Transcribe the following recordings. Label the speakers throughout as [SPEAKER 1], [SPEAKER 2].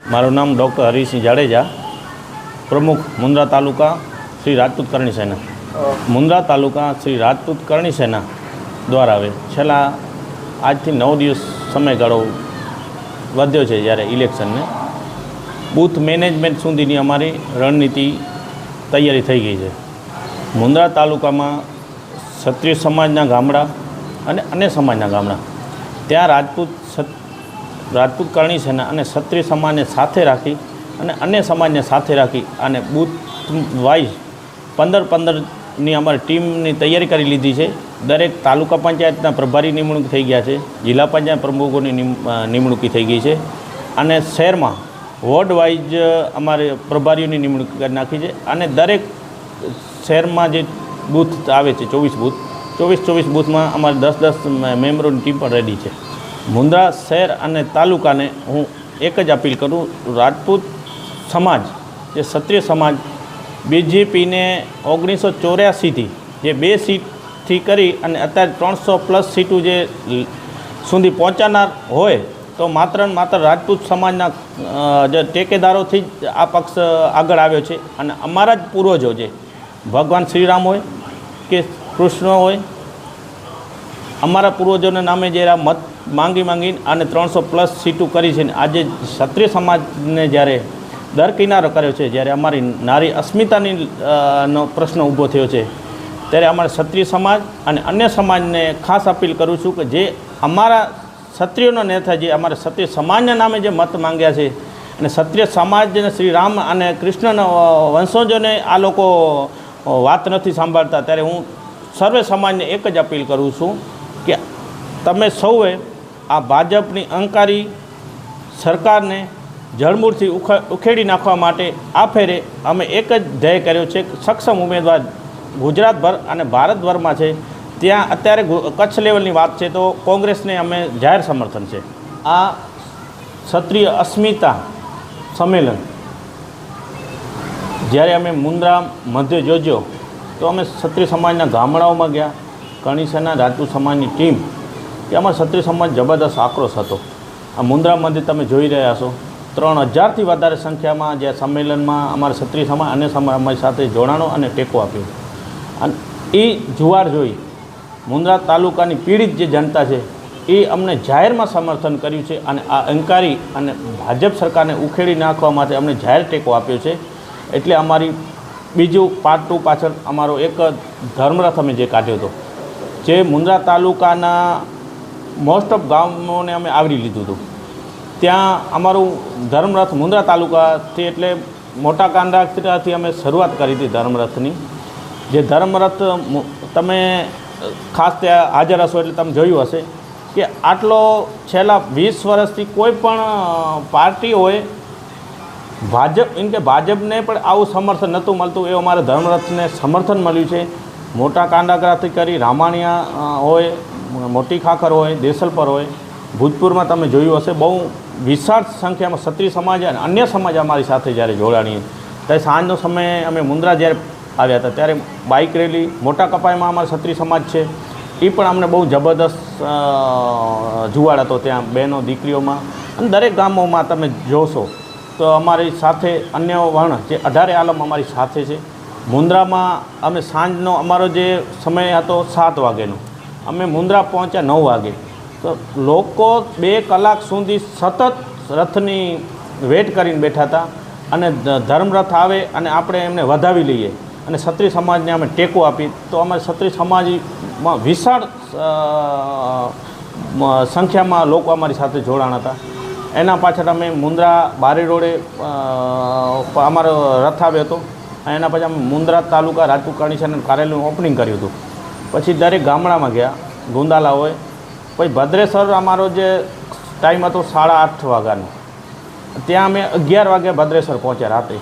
[SPEAKER 1] મારું નામ ડૉક્ટર હરિસિંહ જાડેજા, પ્રમુખ મુન્દ્રા તાલુકા શ્રી રાજપૂત કરણી સેના. મુન્દ્રા તાલુકા શ્રી રાજપૂત કરણી સેના દ્વારા આવે છેલ્લા આજથી નવ દિવસ સમયગાળો વધ્યો છે જ્યારે ઇલેક્શનને. બૂથ મેનેજમેન્ટ સુધીની અમારી રણનીતિ તૈયારી થઈ ગઈ છે. મુન્દ્રા તાલુકામાં ક્ષત્રિય સમાજના ગામડા અને અન્ય સમાજના ગામડા. ત્યાં રાજપૂત રાજપૂત કરણી સેના અને ક્ષત્રિય સમાજને સાથે રાખી અને અન્ય સમાજને સાથે રાખી અને બૂથ વાઇઝ પંદર પંદરની અમારી ટીમની તૈયારી કરી લીધી છે. દરેક તાલુકા પંચાયતના પ્રભારી નિમણૂક થઈ ગયા છે. જિલ્લા પંચાયત પ્રમુખોની નિમ- નિમણૂકી થઈ ગઈ છે. અને શહેરમાં વોર્ડ વાઇઝ અમારે પ્રભારીઓની નિમણૂક કરી નાખી છે. અને દરેક શહેરમાં જે બૂથ આવે છે, ચોવીસ બૂથ, ચોવીસ ચોવીસ બૂથમાં અમારે દસ દસ મેમ્બરોની ટીમ પણ રેડી છે. મુંદ્રા શહેર અને તાલુકાને હું એક જ અપીલ કરું, રાજપૂત સમાજ, જે ક્ષત્રિય સમાજ, બીજેપીને ઓગણીસો ચોર્યાસીથી જે બે સીટથી કરી અને અત્યારે ત્રણસો પ્લસ સીટું જે સુધી પહોંચાનાર હોય, તો માત્ર ને માત્ર રાજપૂત સમાજના જે ટેકેદારોથી જ આ પક્ષ આગળ આવ્યો છે. અને અમારા જ પૂર્વજો છે ભગવાન શ્રીરામ હોય કે કૃષ્ણ હોય, અમારા પૂર્વજોના નામે જે આ મત માંગી માંગી અને ત્રણસો પ્લસ સીટું કરી છે ને આજે ક્ષત્રિય સમાજને જ્યારે દરકિનારો કર્યો છે, જ્યારે અમારી નારી અસ્મિતાની નો પ્રશ્ન ઊભો થયો છે, ત્યારે અમારા ક્ષત્રિય સમાજ અને અન્ય સમાજને ખાસ અપીલ કરું છું કે જે અમારા ક્ષત્રિયોના નેતા જે અમારા ક્ષત્રિય સમાજના નામે જે મત માંગ્યા છે અને ક્ષત્રિય સમાજને શ્રી રામ અને કૃષ્ણના વંશજોને આ લોકો વાત નથી સાંભળતા, ત્યારે હું સર્વે સમાજને એક જ અપીલ કરું છું કે તમે સૌએ આ ભાજપની અહંકારી સરકારને જળમૂળથી ઉખ- ઉખેડી નાખવા માટે આ ફેરે અમે એક જ ધ્યેય કર્યો છે સક્ષમ ઉમેદવાર ગુજરાતભર અને ભારતભરમાં છે, ત્યાં અત્યારે કચ્છ લેવલની વાત છે, તો કોંગ્રેસને અમે જાહેર સમર્થન છે. આ ક્ષત્રિય અસ્મિતા સંમેલન જ્યારે અમે મુન્દ્રા મધ્ય જોજો, તો અમે ક્ષત્રિય સમાજના ગામડાઓમાં ગયા. કણીસેના રાજપૂત સમાજની ટીમ, કે અમારા ક્ષત્રિય સમાજ જબરદસ્ત આક્રોશ હતો. આ મુન્દ્રા મંદિર તમે જોઈ રહ્યા છો. ત્રણ હજારથી વધારે સંખ્યામાં જે સંમેલનમાં અમારા ક્ષત્રિય સમાજ અને અમારી સાથે જોડાણો અને ટેકો આપ્યો. અને એ જુવાર જોઈ, મુન્દ્રા તાલુકાની પીડિત જે જનતા છે, એ અમને જાહેરમાં સમર્થન કર્યું છે અને આ અહંકારી અને ભાજપ સરકારને ઉખેડી નાખવા માટે અમને જાહેર ટેકો આપ્યો છે. એટલે અમારી બીજું પાર્ટ ટુ પાછળ અમારો એક ધર્મરથ અમે જે કાઢ્યો હતો. જે મુન્દ્રા તાલુકાના મોસ્ટ ઓફ ગામોને અમે આવરી લીધું હતું. ત્યાં અમારું ધર્મરથ મુન્દ્રા તાલુકાથી એટલે મોટા કાંડાથી અમે શરૂઆત કરી હતી ધર્મરથની. જે ધર્મરથ તમે ખાસ ત્યાં હાજર હશો એટલે તમે જોયું હશે કે આટલો છેલ્લા વીસ વર્ષથી કોઈ પણ પાર્ટી હોય ભાજપ એમ કે ભાજપને પણ આવું સમર્થન નહોતું મળતું એ અમારા ધર્મરથને સમર્થન મળ્યું છે. મોટા કાંડાગરાથી કરી રામાણિયા હોય, મોટી ખાખર હોય દેસલપર હોય ભૂતપુરમાં તમે જોયું હશે, બહુ વિશાળ સંખ્યામાં ક્ષત્રિય સમાજ અને અન્ય સમાજ અમારી સાથે જ્યારે જોડાણી ત્યારે સાંજનો સમયે અમે મુન્દ્રા જ્યારે આવ્યા હતા, ત્યારે બાઇક રેલી, મોટા કપાઈમાં અમારા ક્ષત્રિય સમાજ છે. એ પણ અમને બહુ જબરદસ્ત જુવાળ હતો ત્યાં, બહેનો, દીકરીઓમાં. અને દરેક ગામોમાં તમે જોશો તો અમારી સાથે અન્ય વર્ણ જે અઢારે આલમ અમારી સાથે છે. મુન્દ્રામાં અમે સાંજનો અમારો જે સમય હતો સાત વાગ્યાનો અમે મુન્દ્રા પહોંચ્યા નવ વાગે. તો લોકો બે કલાક સુધી સતત રથની વેટ કરીને બેઠા હતા અને ધર્મરથ આવે અને આપણે એમને વધાવી લઈએ. અને ક્ષત્રિય સમાજને અમે ટેકો આપી. તો અમારે ક્ષત્રિય સમાજમાં વિશાળ સંખ્યામાં લોકો અમારી સાથે જોડાણ હતા. એના પાછળ અમે મુન્દ્રા બારી રોડે અમારો રથ આવ્યો હતો. એના પછી અમે મુન્દ્રા તાલુકા રાજપૂત કાણીસાનું કાર્યાલયનું ઓપનિંગ કર્યું હતું. પછી દરેક ગામડામાં ગયા ગુંદાલા હોય, પછી ભદ્રેશ્વર અમારો જે ટાઈમ હતો સાડા આઠ વાગ્યાનો. ત્યાં અમે અગિયાર વાગે ભદ્રેશ્વર પહોંચ્યા રાતે.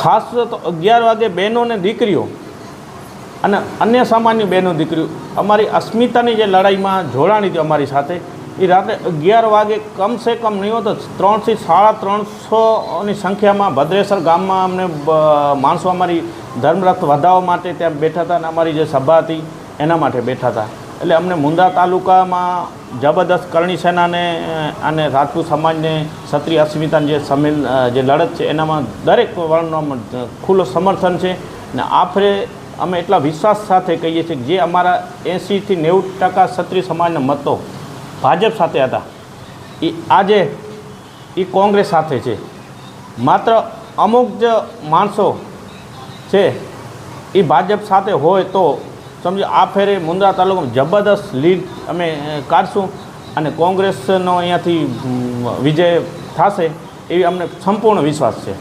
[SPEAKER 1] ખાસ તો અગિયાર વાગે બહેનો અને દીકરીઓ અને અન્ય સામાન્ય બહેનો દીકરીઓ, અમારી અસ્મિતાની જે લડાઈમાં જોડાણી હતી અમારી સાથે એ રાત્રે અગિયાર વાગે કમસે કમ નહીં હોતો ત્રણથી સાડા ત્રણસોની સંખ્યામાં ભદ્રેસર ગામમાં અમને માણસો અમારી ધર્મરક્ષ વધાવવા માટે ત્યાં બેઠા હતા અને અમારી જે સભા હતી એના માટે બેઠા હતા. એટલે અમને મુંદા તાલુકામાં જબરદસ્ત કરણી સેનાને અને રાજપૂત સમાજને ક્ષત્રિય અસ્મિતાની જે સમેલ જે લડત છે એનામાં દરેક વર્ણનો ખુલ્લો સમર્થન છે. ને આખરે અમે એટલા વિશ્વાસ સાથે કહીએ છીએ કે જે અમારા એંસીથી નેવું ટકા ક્ષત્રિય સમાજના મતો ભાજપ સાથે હતા. એ આજે એ કોંગ્રેસ સાથે છે. માત્ર અમુક જ માણસો છે એ ભાજપ સાથે હોય તો સમજો આ ફેરે મુંદ્રા તાલુકામાં જબરદસ્ત લીડ અમે કાઢશું અને કોંગ્રેસનો અહીંયાથી વિજય થશે એવી અમને સંપૂર્ણ વિશ્વાસ છે.